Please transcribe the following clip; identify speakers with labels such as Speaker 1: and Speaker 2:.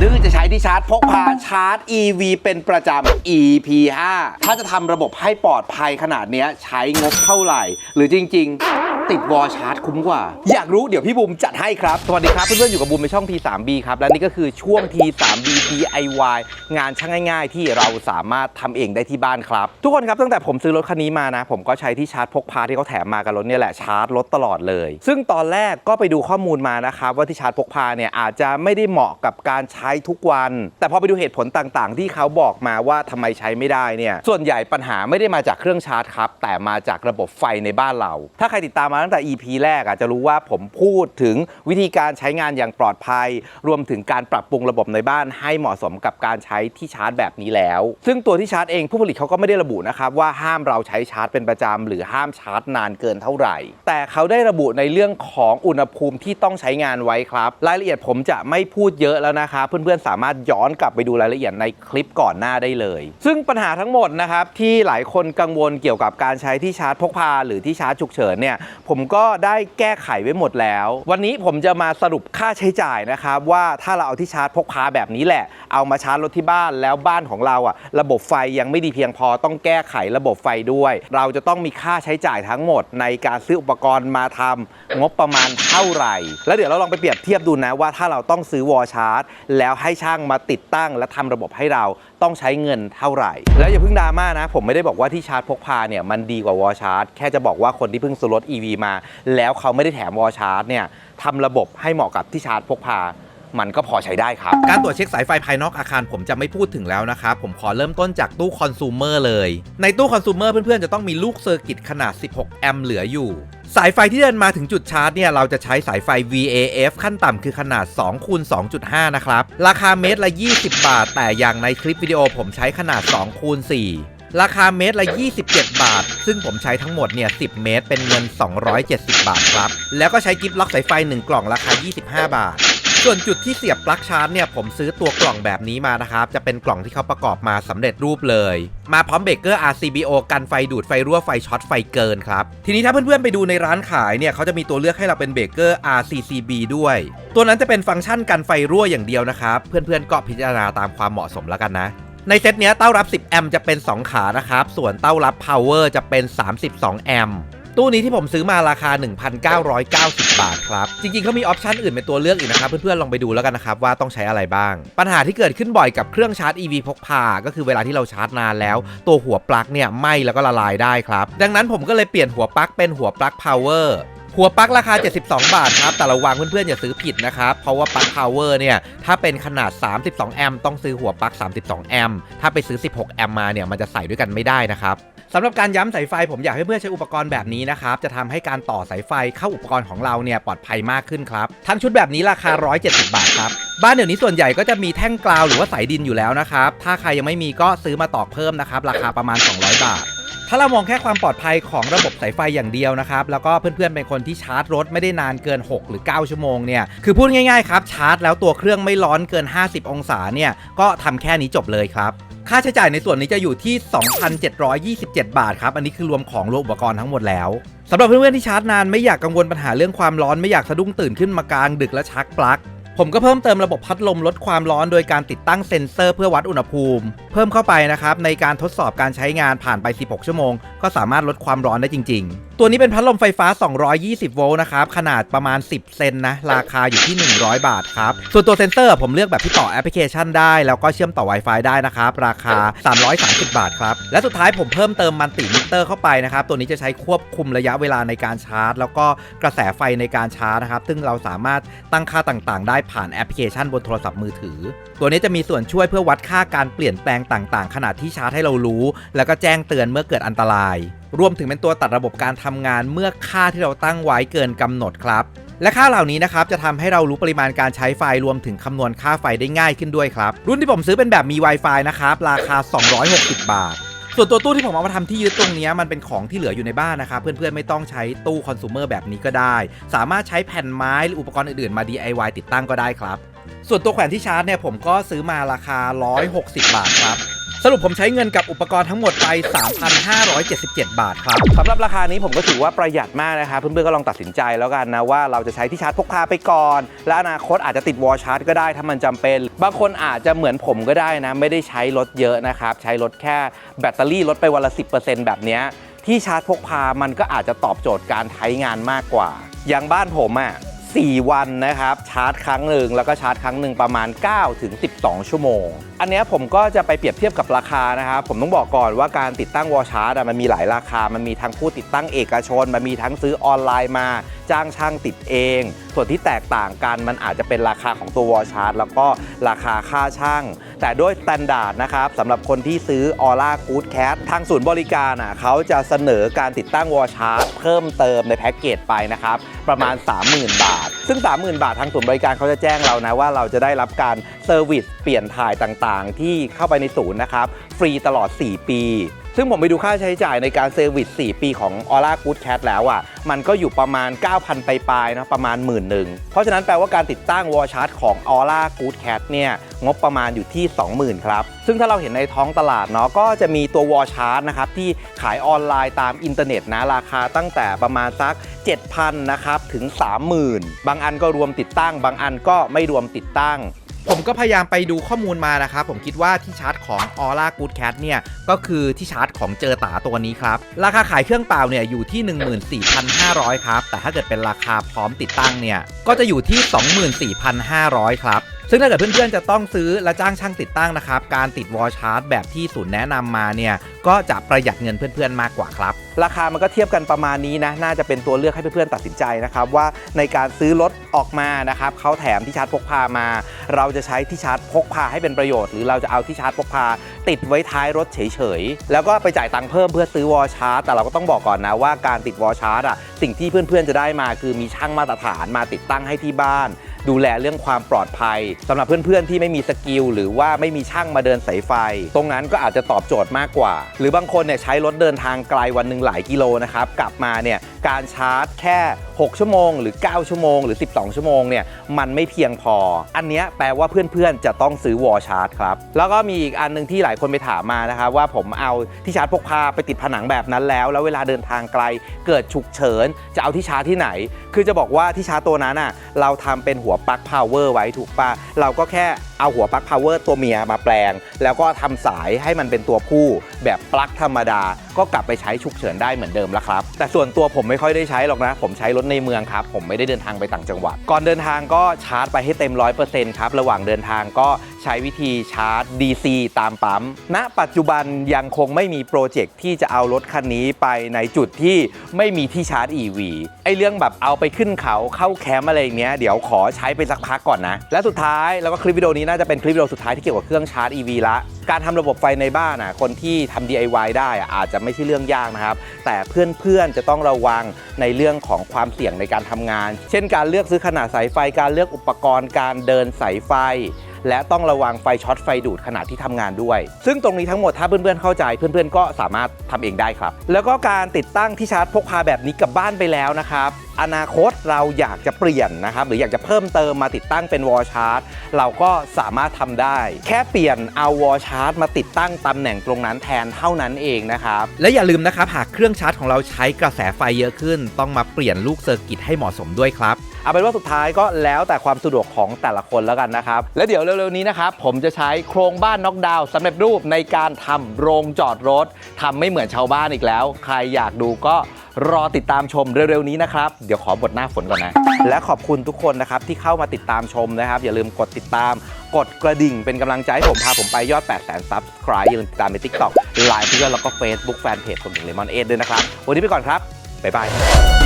Speaker 1: ดื้อจะใช้ที่ชาร์จพกพาชาร์จ EV เป็นประจำ EP 5 ถ้าจะทำระบบให้ปลอดภัยขนาดนี้ใช้งบเท่าไหร่ หรือจริง ๆ ติดวอชาร์จคุ้มกว่า อยากรู้เดี๋ยวพี่บูมจัดให้ครับ สวัสดีครับ เพื่อนๆ อยู่กับบูมในช่อง T3B ครับ และนี่ก็คือช่วง T3B DIY งานช่างง่าย ๆ ที่เราสามารถทำเองได้ที่บ้านครับ ทุกคนครับตั้งแต่ผมซื้อรถคันนี้มานะ ผมก็ใช้ที่ชาร์จพกพาที่เขาแถมมากับรถเนี่ยแหละชาร์จรถตลอดเลย ซึ่งตอนแรกก็ไปดูข้อมูลมานะครับว่าที่ชาร์จพกพาเนี่ยอาจจะไม่ได้เหมาะกับการใช้ทุกวัน แต่พอไปดูเหตุผลต่างๆ ที่เขาบอกมาว่าทำไมใช้ไม่ได้เนี่ยส่วนใหญ่ปัญหาไม่ได้มาจากเครื่องชาร์จครับ แต่มาจากระบบไฟในบ้านเรา ถ้าใครติดตามมาตั้งแต่ EP แรกอะจะรู้ว่าผมพูดถึงวิธีการใช้งานอย่างปลอดภัย รวมถึงการปรับปรุงระบบในบ้านให้เหมาะสมกับการใช้ที่ชาร์จแบบนี้แล้ว ซึ่งตัวที่ชาร์จเองผู้ผลิตเขาก็ไม่ได้ระบุนะครับว่าห้ามเราใช้ชาร์จเป็นประจำหรือห้ามชาร์จนานเกินเท่าไหร่ แต่เขาได้ระบุในเรื่องของอุณหภูมิที่ต้องใช้งานไว้ครับ รายละเอียดผมจะไม่พูดเยอะแล้วนะครับเพื่อนๆสามารถย้อนกลับไปดูรายละเอียดในคลิปก่อนหน้าได้เลย ซึ่งปัญหาทั้งหมดนะครับที่หลายคนกังวลเกี่ยวกับการใช้ที่ชาร์จพกพา หรือที่ชาร์จฉุกเฉินเนี่ยผมก็ได้แก้ไขไว้หมดแล้ว วันนี้ผมจะมาสรุปค่าใช้จ่ายนะครับว่าถ้าเราเอาที่ชาร์จพกพาแบบนี้แหละ เอามาชาร์จรถที่บ้านแล้วบ้านของเราอะระบบไฟยังไม่ดีเพียงพอต้องแก้ไขระบบไฟด้วย เราจะต้องมีค่าใช้จ่ายทั้งหมด ในการซื้ออุปกรณ์มาทำงบประมาณเท่าไหร่ แล้วเดี๋ยวเราลองไปเปรียบเทียบดูนะว่าถ้าเราต้องซื้อวอชาร์จแล้วให้ช่างมาติดตั้งและทำระบบให้เราต้องใช้เงินเท่าไหร่ แล้วอย่าเพิ่งดราม่านะ ผมไม่ได้บอกว่าที่ชาร์จพกพาเนี่ยมันดีกว่าวอลชาร์จแค่จะบอกว่าคนที่เพิ่งซื้อรถ EV มา แล้วเขาไม่ได้แถมวอลชาร์จเนี่ยทำระบบให้เหมาะกับที่ชาร์จพกพามันก็พอใช้ได้ครับ
Speaker 2: การตรวจเช็คสายไฟภายนอกอาคารผมจะไม่พูดถึงแล้วนะครับ ผมขอเริ่มต้นจากตู้คอน sumer เลย ในตู้คอน sumer เพื่อนๆ จะต้องมีลูกเซอร์กิตขนาด 16 แอมป์เหลืออยู่ สายไฟที่เดินมาถึงจุดชาร์จเนี่ยเราจะใช้สายไฟ VAF ขั้นต่ำคือขนาด2คูณ2.5 นะครับ ราคาเมตรละ 20 บาท แต่อย่างในคลิปวิดีโอผมใช้ขนาด2คูณ4ราคาเมตรละ 27 บาท ซึ่งผมใช้ทั้งหมดเนี่ย 10 เมตรเป็นเงิน 270 บาทครับ แล้วก็ใช้กิฟต์ล็อกสายไฟ 1 กล่องราคา 25 บาท ส่วนจุดที่เสียบปลั๊กชาร์จเนี่ยผมซื้อตัวกล่องแบบนี้มานะครับ จะเป็นกล่องที่เขาประกอบมาสำเร็จรูปเลย มาพร้อมเบรกเกอร์ RCBO กันไฟดูดไฟรั่วไฟช็อตไฟเกินครับ ทีนี้ถ้าเพื่อนๆไปดูในร้านขายเนี่ยเขาจะมีตัวเลือกให้เราเป็นเบรกเกอร์ RCCB ด้วย ตัวนั้นจะเป็นฟังก์ชันกันไฟรั่วอย่างเดียวนะครับ เพื่อนๆก็พิจารณาตามความเหมาะสมแล้วกันนะในเซตเนี้ยเต้ารับ 10 แอมป์จะเป็น 2 ขานะครับ ส่วนเต้ารับ power จะเป็น 32 แอมป์ ตู้นี้ที่ผมซื้อมาราคา 1,990 บาทครับ จริงๆเขามีออปชันอื่นเป็นตัวเลือกอีกนะครับ เพื่อนๆ ลองไปดูแล้วกันนะครับ ว่าต้องใช้อะไรบ้าง ปัญหาที่เกิดขึ้นบ่อยกับเครื่องชาร์จ EV พกพา ก็คือเวลาที่เราชาร์จนานแล้ว ตัวหัวปลั๊กเนี่ยไหม้แล้วก็ละลายได้ครับ ดังนั้นผมก็เลยเปลี่ยนหัวปลั๊กเป็นหัวปลั๊ก power หัวปลั๊กราคา 72 บาทครับ แต่ระวังเพื่อนๆ อย่าซื้อผิดนะครับ เพราะว่าปลั๊ก power เนี่ย ถ้าเป็นขนาด 32 แอมป์ต้องซื้อหัวปลั๊ก 32 แอมป์ ถ้าไปซื้อ 16 แอมป์มาเนี่ย มันจะใส่ด้วยกันไม่ได้นะครับ สำหรับการย้ำสายไฟผมอยากให้เพื่อนใช้อุปกรณ์แบบนี้นะครับ จะทำให้การต่อสายไฟเข้าอุปกรณ์ของเราเนี่ยปลอดภัยมากขึ้นครับ ทั้งชุดแบบนี้ราคา 170 บาทครับ บ้านเดี๋ยวนี้ส่วนใหญ่ก็จะมีแท่งกราวหรือว่าสายดินอยู่แล้วนะครับ ถ้าใครยังไม่มีก็ซื้อมาต่อเพิ่มนะครับ ราคาประมาณ 200 บาทถ้าเรามองแค่ความปลอดภัยของระบบสายไฟอย่างเดียวนะครับ แล้วก็เพื่อนๆเป็นคนที่ชาร์จรถไม่ได้นานเกิน 6 หรือ 9 ชั่วโมงเนี่ย คือพูดง่ายๆครับ ชาร์จแล้วตัวเครื่องไม่ร้อนเกิน 50 องศาเนี่ย ก็ทำแค่นี้จบเลยครับ ค่าใช้จ่ายในส่วนนี้จะอยู่ที่ 2,727 บาทครับ อันนี้คือรวมของรวมอุปกรณ์ทั้งหมดแล้วสำหรับเพื่อนๆที่ชาร์จนานไม่อยากกังวลปัญหาเรื่องความร้อนไม่อยากสะดุ้งตื่นขึ้นมากลางดึกและชักปลั๊กผมก็เพิ่มเติมระบบพัดลมลดความร้อนโดยการติดตั้งเซ็นเซอร์เพื่อวัดอุณหภูมิ เพิ่มเข้าไปนะครับในการทดสอบการใช้งานผ่านไป 16 ชั่วโมง ก็สามารถลดความร้อนได้จริง ๆตัวนี้เป็นพัดลมไฟฟ้า 220 โวลต์นะครับ ขนาดประมาณ 10 เซนนะ ราคาอยู่ที่ 100 บาทครับ ส่วนตัวเซ็นเซอร์ผมเลือกแบบที่ต่อแอปพลิเคชันได้ แล้วก็เชื่อมต่อ Wi-Fi ได้นะครับ ราคา 330 บาทครับ และสุดท้ายผมเพิ่มเติมมันติมิเตอร์เข้าไปนะครับ ตัวนี้จะใช้ควบคุมระยะเวลาในการชาร์จ แล้วก็กระแสไฟในการชาร์จนะครับ ซึ่งเราสามารถตั้งค่าต่างๆ ได้ผ่านแอปพลิเคชันบนโทรศัพท์มือถือ ตัวนี้จะมีส่วนช่วยเพื่อวัดค่าการเปลี่ยนแปลงต่าง ๆ ขณะที่ชาร์จให้เรารู้ แล้วก็แจ้งเตือนเมื่อเกิดอันตราย รวมถึงเป็นตัวตัดระบบการทำงานเมื่อค่าที่เราตั้งไว้เกินกำหนดครับ และค่าเหล่านี้นะครับจะทำให้เรารู้ปริมาณการใช้ไฟรวมถึงคำนวณค่าไฟได้ง่ายขึ้นด้วยครับ รุ่นที่ผมซื้อเป็นแบบมี Wi-Fi นะครับราคา 260 บาทส่วนตัวตู้ที่ผมเอามาทำที่ยึดตรงนี้มันเป็นของที่เหลืออยู่ในบ้านนะครับ เพื่อนๆ ไม่ต้องใช้ตู้คอน sumer แบบนี้ก็ได้ สามารถใช้แผ่นไม้หรืออุปกรณ์อื่นๆ มา DIY ติดตั้งก็ได้ครับ ส่วนตัวแขวนที่ชาร์จเนี่ยผมก็ซื้อมาราคา 160 บาทครับ สรุปผมใช้เงินกับอุปกรณ์ทั้งหมดไป 3,577 บาทครับ
Speaker 1: สำหรับราคานี้ผมก็ถือว่าประหยัดมากนะครับเพื่อนๆก็ลองตัดสินใจแล้วกันนะว่าเราจะใช้ที่ชาร์จพกพาไปก่อน และอนาคตอาจจะติดวอลชาร์จก็ได้ถ้ามันจำเป็น บางคนอาจจะเหมือนผมก็ได้นะ ไม่ได้ใช้รถเยอะนะครับ ใช้รถแค่แบตเตอรี่ลดไปวันละ 10%แบบเนี้ยที่ชาร์จพกพามันก็อาจจะตอบโจทย์การใช้งานมากกว่า อย่างบ้านผมอะ 4 วันนะครับ ชาร์จครั้งหนึ่งแล้วก็ชาร์จครั้งหนึ่งประมาณ 9 ถึง 12 ชั่วโมง อันนี้ผมก็จะไปเปรียบเทียบกับราคานะครับ ผมต้องบอกก่อนว่าการติดตั้งวอชาร์จมันมีหลายราคา มันมีทั้งผู้ติดตั้งเอกชน มันมีทั้งซื้อออนไลน์มาจ้างช่างติดเอง ส่วนที่แตกต่างกันมันอาจจะเป็นราคาของตัววอลชาร์จแล้วก็ราคาค่าช่าง แต่ด้วยสแตนดาร์ดนะครับสำหรับคนที่ซื้อออร่ากูดแคททางศูนย์บริการอะเขาจะเสนอการติดตั้งวอลชาร์จเพิ่มเติมในแพ็กเกจไปนะครับ ประมาณ 30,000 บาท ซึ่ง 30,000 บาททางศูนย์บริการเขาจะแจ้งเรานะว่าเราจะได้รับการเซอร์วิสเปลี่ยนถ่ายต่างๆ ที่เข้าไปในศูนย์นะครับ ฟรีตลอด 4 ปี ซึ่งผมไปดูค่าใช้จ่ายในการเซอร์วิส 4 ปีของ Aura Good Cat แล้วอะ มันก็อยู่ประมาณ 9,000ไปปลายๆนะประมาณหมื่นหนึ่งเพราะฉะนั้นแปลว่าการติดตั้งวอลชาร์จของ Aura Good Cat เนี่ย งบประมาณอยู่ที่ 20,000 ครับ ซึ่งถ้าเราเห็นในท้องตลาดเนาะก็จะมีตัววอลชาร์จนะครับ ที่ขายออนไลน์ตามอินเทอร์เน็ตนะราคาตั้งแต่ประมาณสัก 7,000 นะครับ ถึง 30,000 บางอันก็รวมติดตั้ง บางอันก็ไม่รวมติดตั้ง
Speaker 2: ผมก็พยายามไปดูข้อมูลมานะครับผมคิดว่าที่ชาร์จของ Aura Good Cat เนี่ย ก็คือที่ชาร์จของเจอตาตัวนี้ครับ ราคาขายเครื่องเปล่าเนี่ย อยู่ที่ 14,500 ครับ แต่ถ้าเกิดเป็นราคาพร้อมติดตั้งเนี่ย ก็จะอยู่ที่ 24,500 ครับ ซึ่งถ้าเกิดเพื่อนๆจะต้องซื้อและจ้างช่างติดตั้งนะครับ การติดวอลชาร์จแบบที่ศูนย์แนะนำมาเนี่ยก็จะประหยัดเงินเพื่อนๆมากกว่าครับ
Speaker 1: ราคามันก็เทียบกันประมาณนี้นะน่าจะเป็นตัวเลือกให้เพื่อนๆตัดสินใจนะครับว่าในการซื้อรถออกมานะครับเขาแถมที่ชาร์จพกพามา เราจะใช้ที่ชาร์จพกพาให้เป็นประโยชน์หรือเราจะเอาที่ชาร์จพกพา ติดไว้ท้ายรถเฉยๆแล้วก็ไปจ่ายตังค์เพิ่มเพื่อซื้อวอลชาร์จแต่เราก็ต้องบอกก่อนนะว่าการติดวอลชาร์จอะสิ่งที่เพื่อนๆจะได้มาคือมีช่างมาตรฐานมาติดตั้งให้ที่บ้าน ดูแลเรื่องความปลอดภัยสำหรับเพื่อนๆที่ไม่มีสกิลหรือว่าไม่มีช่างมาเดินสายไฟ ตรงนั้นก็อาจจะตอบโจทย์มากกว่า หรือบางคนเนี่ยใช้รถเดินทางไกลวันหนึ่งหลายกิโลนะครับกลับมาเนี่ย การชาร์จแค่ 6 ชั่วโมง หรือ 9 ชั่วโมง หรือ 12 ชั่วโมงเนี่ยมันไม่เพียงพอ อันนี้แปลว่าเพื่อนๆ จะต้องซื้อวอลชาร์จครับ แล้วก็มีอีกอันหนึงที่หลายคนไปถามมานะครับว่าผมเอาที่ชาร์จพกพาไปติดผนังแบบนั้นแล้ว แล้วเวลาเดินทางไกลเกิดฉุกเฉิน จะเอาที่ชาร์จที่ไหน คือจะบอกว่าที่ชาร์จตัวนั้นอะเราทำเป็นหัวปลั๊กพาวเวอร์ไว้ถูกปะเราก็แค่ เอาหัวปลั๊กพาวเวอร์ตัวเมียมาแปลง แล้วก็ทำสายให้มันเป็นตัวผู้แบบปลั๊กธรรมดา ก็กลับไปใช้ฉุกเฉินได้เหมือนเดิมแล้วครับ แต่ส่วนตัวผมไม่ค่อยได้ใช้หรอกนะ ผมใช้รถในเมืองครับ ผมไม่ได้เดินทางไปต่างจังหวัด ก่อนเดินทางก็ชาร์จไปให้เต็ม 100%ครับ ระหว่างเดินทางก็ ใช้วิธีชาร์จ DC ตามปั๊ม ณ ปัจจุบันยังคงไม่มีโปรเจกต์ที่จะเอารถคันนี้ไปในจุดที่ไม่มีที่ชาร์จ EV ไอเรื่องแบบเอาไปขึ้นเขาเข้าแคมป์อะไรอย่างเงี้ยเดี๋ยวขอใช้ไปสักพักก่อนนะ และสุดท้ายแล้วก็คลิปวิดีโอนี้น่าจะเป็นคลิปวิดีโอสุดท้ายที่เกี่ยวกับเครื่องชาร์จ EV ละ การทำระบบไฟในบ้านอะคนที่ทำ DIY ได้อะอาจจะไม่ใช่เรื่องยากนะครับ แต่เพื่อนๆจะต้องระวังในเรื่องของความเสี่ยงในการทำงาน เช่น การเลือกซื้อขนาดสายไฟการเลือกอุปกรณ์การเดินสายไฟ และต้องระวังไฟช็อตไฟดูดขณะที่ทำงานด้วย ซึ่งตรงนี้ทั้งหมดถ้าเพื่อนๆเข้าใจ เพื่อนๆก็สามารถทำเองได้ครับ แล้วก็การติดตั้งที่ชาร์จพกพาแบบนี้กลับบ้านไปแล้วนะครับอนาคตเราอยากจะเปลี่ยนนะครับหรืออยากจะเพิ่มเติมมาติดตั้งเป็นวอลชาร์จเราก็สามารถทำได้ แค่เปลี่ยนเอาวอลชาร์จมาติดตั้งตำแหน่งตรงนั้นแทนเท่านั้นเองนะครับ
Speaker 2: และอย่าลืมนะครับหากเครื่องชาร์จของเราใช้กระแสไฟเยอะขึ้น ต้องมาเปลี่ยนลูกเซอร์กิตให้เหมาะสมด้วยครับ
Speaker 1: เอาเป็นว่าสุดท้ายก็แล้วแต่ความสะดวกของแต่ละคนแล้วกันนะครับ แล้วเดี๋ยวเร็วๆนี้นะครับผมจะใช้โครงบ้านน็อกดาวน์สำเร็จรูปในการทำโรงจอดรถทำไม่เหมือนชาวบ้านอีกแล้ว ใครอยากดูก็รอติดตามชมเร็วๆนี้นะครับ เดี๋ยวขอบทหน้าฝนก่อนนะ และขอบคุณทุกคนนะครับที่เข้ามาติดตามชมนะครับ อย่าลืมกดติดตาม กดกระดิ่งเป็นกำลังใจให้ผมพาผมไปยอด 8 0 0 0 0 subscribe อย่าลืมติดตามใน TikTok ไลน์เพื่อนแล้วก็ Facebook Fanpage ผมถึงเลมอนเอด้วยนะครับ วันนี้ไปก่อนครับ บ๊ายบาย